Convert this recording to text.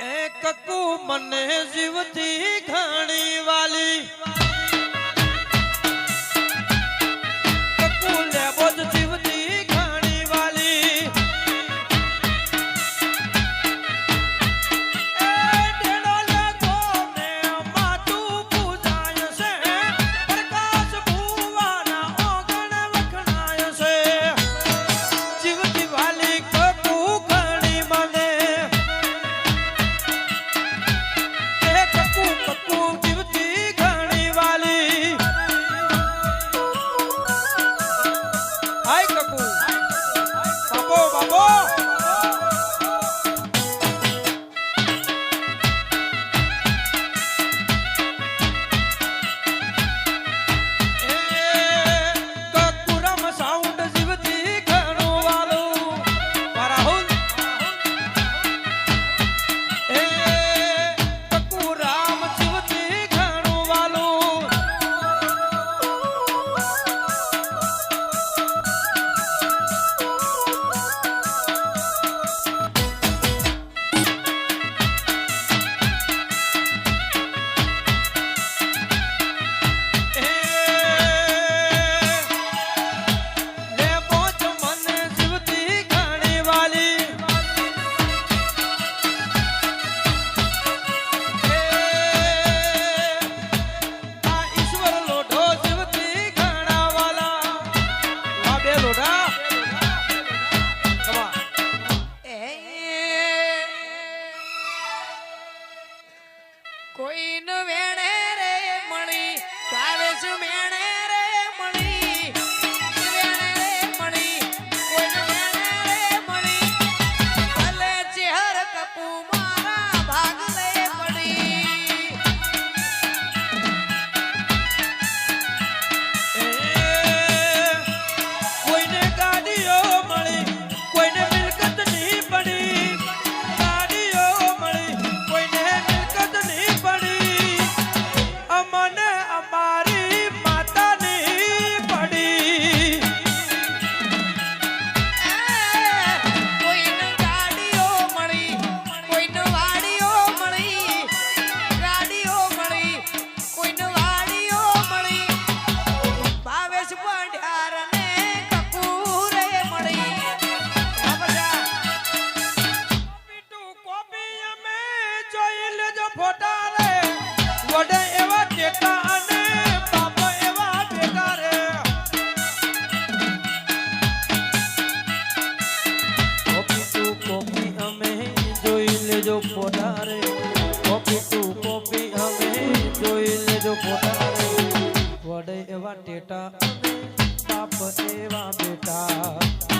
એક કુ મને જીવતી ઘણી વાલી. તારે કોપી ટુ કોપી હવે જોઈ લેજો પોતા વડે એવા ટેટા બાપ એવા બેટા.